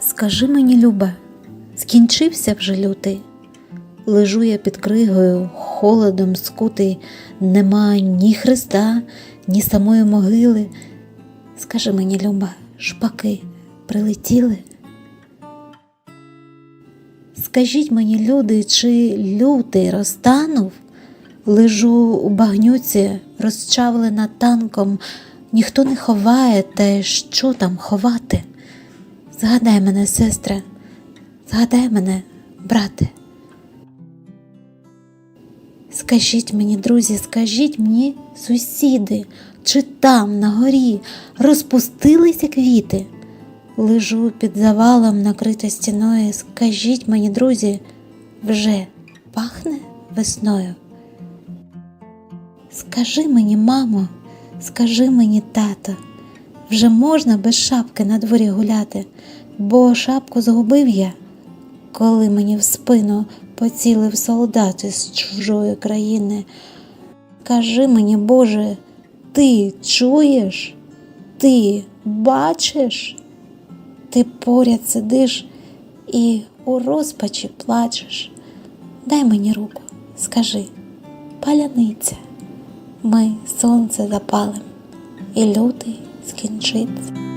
Скажи мені, Люба, скінчився вже лютий. Лежу я під кригою, холодом скутий, нема ні Христа, ні самої могили. Скажи мені, Люба, шпаки прилетіли? Скажіть мені, люди, чи лютий розтанув? Лежу у багнюці, розчавлена танком, ніхто не ховає, й що там ховати? Згадай мене, сестра, згадай мене, брате. Скажіть мені, друзі, скажіть мені, сусіди, чи там на горі розпустилися квіти? Лежу під завалом, накрита стіною. Скажіть мені, друзі, вже пахне весною? Скажи мені, мамо, скажи мені, тато, вже можна без шапки на дворі гуляти, бо шапку згубив я, коли мені в спину поцілив солдат із чужої країни. Кажи мені, Боже, ти чуєш? Ти бачиш? Ти поряд сидиш і у розпачі плачеш. Дай мені руку, скажи, паляниця, ми сонце запалим, і лютий skin treats.